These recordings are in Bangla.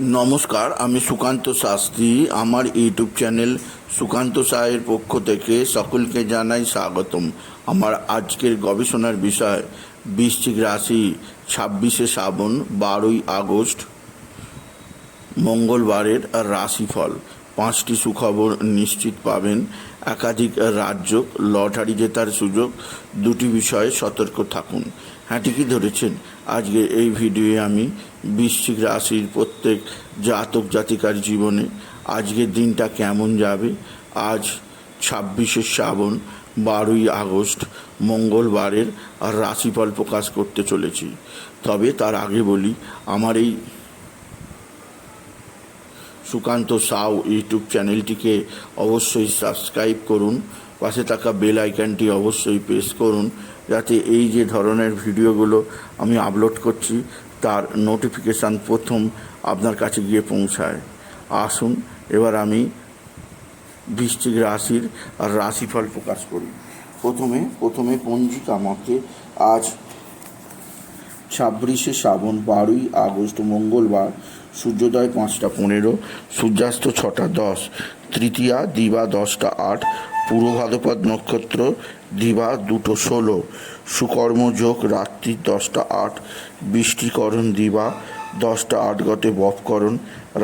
নমস্কার, আমি সুকান্ত শাস্ত্রী। আমার ইউটিউব চ্যানেল সুকান্ত সায়ের পক্ষ থেকে সকলকে জানাই স্বাগতম। আমার আজকের গবেষণার বিষয়, বৃশ্চিক রাশি, ছাব্বিশে শ্রাবণ, বারোই আগস্ট, মঙ্গলবারের রাশিফল। পাঁচটি সুখবর নিশ্চিত পাবেন। একাধিক রাজ্য লটারি জেতার সুযোগ। দুটি বিষয়ে সতর্ক থাকুন। হ্যাঁ ঠিকই ধরেছেন। আজকে এই ভিডিওয়ে আমি বৃশ্চিক রাশির প্রত্যেক জাতক জাতিকার জীবনে আজকের দিনটা কেমন যাবে? আজ ছাব্বিশে শ্রাবণ, বারোই আগস্ট, মঙ্গলবারের আর রাশিফল প্রকাশ করতে চলেছি। তবে তার আগে বলি, আমার এই সুকান্ত সাউ ইউটিউব চ্যানেলটিকে অবশ্যই সাবস্ক্রাইব করুন, পাশে থাকা বেল আইকনটি অবশ্যই প্রেস করুন যাতে এই যে ধরনের ভিডিওগুলো আমি আপলোড করছি, তার নোটিফিকেশান প্রথম আপনার কাছে গিয়ে পৌঁছায়। আসুন, এবার আমি বৃষ্টির রাশির আর রাশিফল প্রকাশ করি। প্রথমে প্রথমে পঞ্জিকা মতে আজ ছাব্বিশে শ্রাবণ বারোই আগস্ট মঙ্গলবার, সূর্যোদয় পাঁচটা পনেরো, সূর্যাস্ত ছটা দশ, তৃতীয়া দিবা দশটা আট পূর্ব ভাদ্রপদ নক্ষত্র দিবা দুটো ষোলো সুকর্মযোগ রাত্রি দশটা আট, বৃষ্টিকরণ দিবা দশটা আট গতে বপকরণ,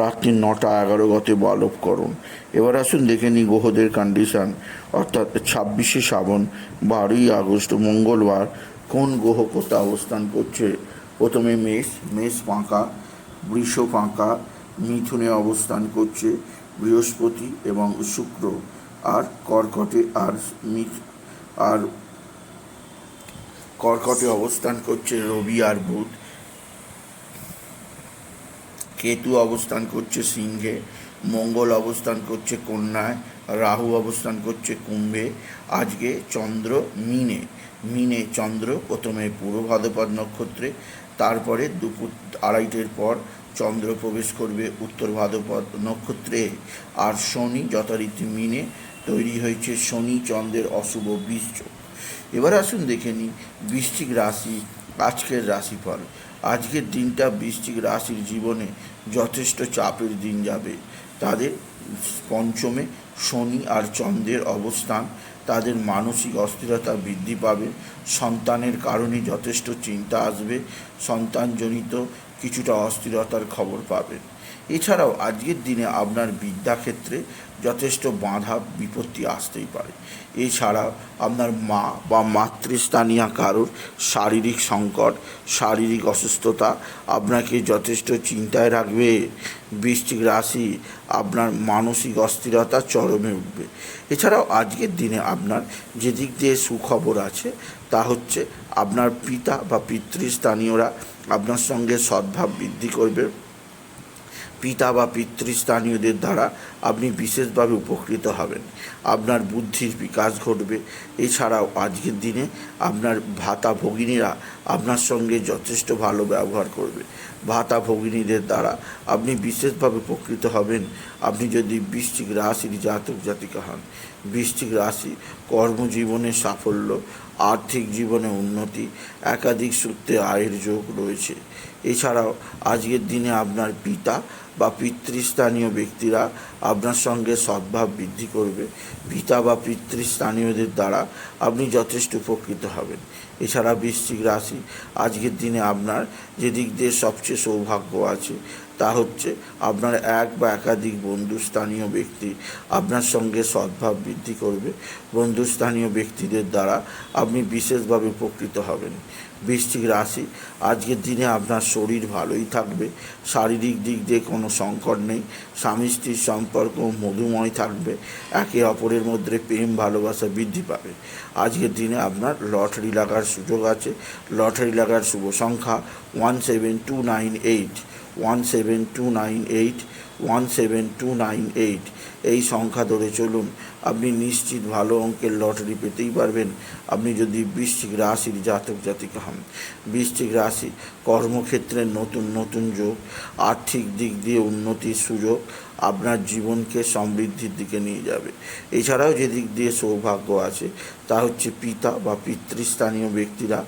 রাত্রি নটা এগারো গতে বালবকরণ। এবার আসুন দেখে নিই গ্রহদের কন্ডিশন অর্থাৎ ছাব্বিশে শ্রাবণ, বারোই আগস্ট মঙ্গলবার কোন গ্রহ কোথায় অবস্থান করছে? প্রথমে মেষ মেষ ফাঁকা, বৃষ ফাঁকা, মিথুনে অবস্থান করছে বৃহস্পতি এবং শুক্র, আর কর্কটে আর মিথ, আর কর্কটে অবস্থান করছে রবি আর বুধ। কেতু অবস্থান করছে সিংহে, মঙ্গল অবস্থান করছে কন্যায় রাহু অবস্থান করছে কুম্ভে, আজকে চন্দ্র মিনে মিনে চন্দ্র প্রথমে পূর্ব ভাদ্রপদ নক্ষত্রে, তারপরে দুপুর আড়াইটের পর চন্দ্র প্রবেশ করবে উত্তর ভাদ্রপদ নক্ষত্রে। আর শনি যথারীতি মিনে তৈরি হয়েছে শনি চন্দ্রের অশুভ বীজ এবার আসুন দেখে নিই বৃশ্চিক রাশি, আজকের রাশিফল। আজকের দিনটা বৃশ্চিক রাশির জীবনে যথেষ্ট চাপের দিন যাবে। তাদের পঞ্চমে শনি আর চন্দ্রের অবস্থান, তাদের মানসিক অস্থিরতা বৃদ্ধি পাবে, সন্তানের কারণে যথেষ্ট চিন্তা আসবে, সন্তানজনিত কিছুটা অস্থিরতার খবর পাবেন এছাড়াও আজকের দিনে আপনার বিদ্যাক্ষেত্রে যথেষ্ট বাধা বিপত্তি আসতেই পারে। এছাড়া আপনার মা বা মাতৃস্থানীয় কারোর শারীরিক সংকট, শারীরিক অসুস্থতা আপনাকে যথেষ্ট চিন্তায় রাখবে। বৃশ্চিক রাশি আপনার মানসিক অস্থিরতা চরমে উঠবে। এছাড়াও আজকের দিনে আপনার যে দিক দিয়ে সুখবর আছে তা হচ্ছে আপনার পিতা বা পিতৃস্থানীয়রা আপনার সঙ্গে সদ্ভাব বৃদ্ধি করবে। পিতা বা পিতৃস্থানীয়দের দ্বারা আপনি বিশেষভাবে উপকৃত হবেন। আপনার বুদ্ধির বিকাশ ঘটবে। এছাড়াও আজকের দিনে আপনার ভাতা ভগিনীরা আপনার সঙ্গে যথেষ্ট ভালো ব্যবহার করবে। ভাতা ভগিনীদের দ্বারা আপনি বিশেষভাবে উপকৃত হবেন। আপনি যদি বৃশ্চিক রাশির জাতক জাতিকা হন, বৃশ্চিক রাশি কর্মজীবনে সাফল্য আর্থিক জীবনে উন্নতি, একাধিক সূত্রে আয়ের যোগ রয়েছে। এছাড়াও, আজকের দিনে আপনার পিতা বা পিতৃস্থানীয় ব্যক্তিরা আপনার সঙ্গে সদ্ভাব বৃদ্ধি করবে। পিতা বা পিতৃস্থানীয়দের দ্বারা আপনি যথেষ্ট উপকৃত হবেন। এছাড়া বৃশ্চিক রাশি। আজকের দিনে আপনার যে দিক দিয়ে সবচেয়ে সৌভাগ্য আছে, তা হচ্ছে আপনার এক বা একাধিক বন্ধুস্থানীয় ব্যক্তি আপনার সঙ্গে সদ্ভাব বৃদ্ধি করবে। বন্ধুস্থানীয় ব্যক্তিদের দ্বারা আপনি বিশেষভাবে উপকৃত হবেন। বৃশ্চিক রাশি, আজকের দিনে আপনার শরীর ভালোই থাকবে, শারীরিক দিক দিয়ে কোনো সংকট নেই, স্বামী স্ত্রীর সম্পর্ক মধুময় থাকবে, একে অপরের মধ্যে প্রেম ভালোবাসা বৃদ্ধি পাবে। আজকের দিনে আপনার লটারি লাগার সুযোগ আছে। লটারি লাগার শুভ সংখ্যা one seven two nine eight one seven two nine eight one seven two nine eight এই সংখ্যা ধরে চলুন, আপনি নিশ্চিত ভালো অঙ্কের লটারি পেতেই পারবেন। আপনি যদি বৃশ্চিক রাশির জাতক জাতিকা হন, বৃশ্চিক রাশি কর্মক্ষেত্রে নতুন নতুন যোগ, আর্থিক দিক দিয়ে উন্নতির সুযোগ আপনার জীবনকে সমৃদ্ধির দিকে নিয়ে যাবে। এছাড়াও যে দিক দিয়ে সৌভাগ্য আছে, তা হচ্ছে পিতা বা পিতৃস্থানীয় ব্যক্তিরা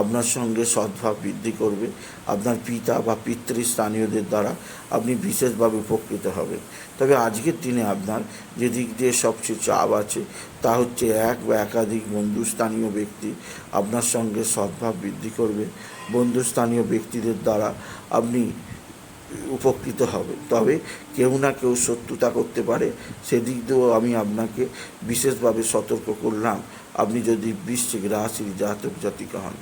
আপনার সঙ্গে সদ্ভাব বৃদ্ধি করবে। আপনার পিতা বা পিতৃস্থানীয়দের দ্বারা আপনি বিশেষভাবে উপকৃত হবেন। তবে আজকের দিনে আপনার যে দিক দিয়ে সবচেয়ে চাপ আছে, তা হচ্ছে এক বা একাধিক বন্ধুস্থানীয় ব্যক্তি আপনার সঙ্গে সদ্ভাব বৃদ্ধি করবে। বন্ধুস্থানীয় ব্যক্তিদের দ্বারা আপনি উপকৃত হবে। তবে কেউ না কেউ শত্রুতা করতে পারে। সেদিক দিয়েও আমি আপনাকে বিশেষভাবে সতর্ক করলাম। আপনি যদি বৃশ্চিক রাশির জাতক জাতিকা হন,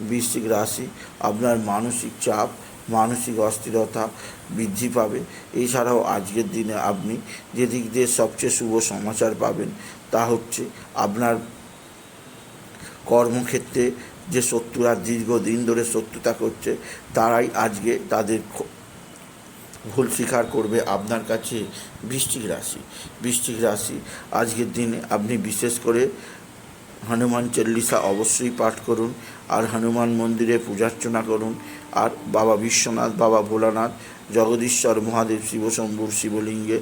বৃশ্চিক রাশি আপনার মানসিক চাপ, মানসিক অস্থিরতা বৃদ্ধি পাবে। এছাড়াও আজকের দিনে আপনি যে দিক দিয়ে সবচেয়ে শুভ সমাচার পাবেন তা হচ্ছে আপনার কর্মক্ষেত্রে যে শত্রুরা দীর্ঘদিন ধরে শত্রুতা করছে, তারাই আজকে তাদের ভুল স্বীকার করবে আপনার কাছে বৃষ্টিক রাশি। বৃষ্টিক রাশি, আজকের দিনে আপনি বিশেষ করে হনুমান চল্লিশা অবশ্যই পাঠ করুন, আর হনুমান মন্দিরে পূজার্চনা করুন, আর বাবা বিশ্বনাথ, বাবা ভোলানাথ, জগদীশ্বর, মহাদেব শিবশম্ভুর শিবলিঙ্গে,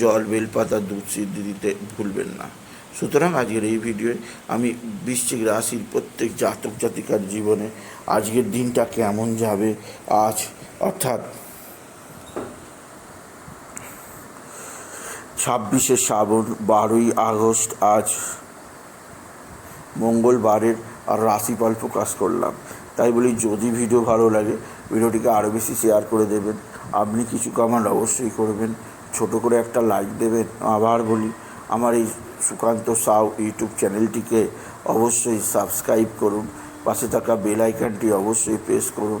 জল, বেলপাতা, দুধ সিদ্ধি দিতে ভুলবেন না। সুতরাং আজকের এই ভিডিওয়ে আমি বৃশ্চিক রাশির প্রত্যেক জাতক জাতিকার জীবনে আজকের দিনটা কেমন যাবে, আজ অর্থাৎ ছাব্বিশে শ্রাবণ, বারোই আগস্ট, আজ মঙ্গলবারের আর রাশিফল প্রকাশ করলাম। তাই বলি, যদি ভিডিও ভালো লাগে, ভিডিওটিকে আরও বেশি শেয়ার করে দেবেন। আপনি কিছু কমেন্ট অবশ্যই করবেন। ছোট করে একটা লাইক দেবেন। আবার বলি, আমার এই সুকান্ত সাউ ইউটিউব চ্যানেলটিকে অবশ্যই সাবস্ক্রাইব করুন। পাশে থাকা বেল আইকনটি অবশ্যই প্রেস করুন।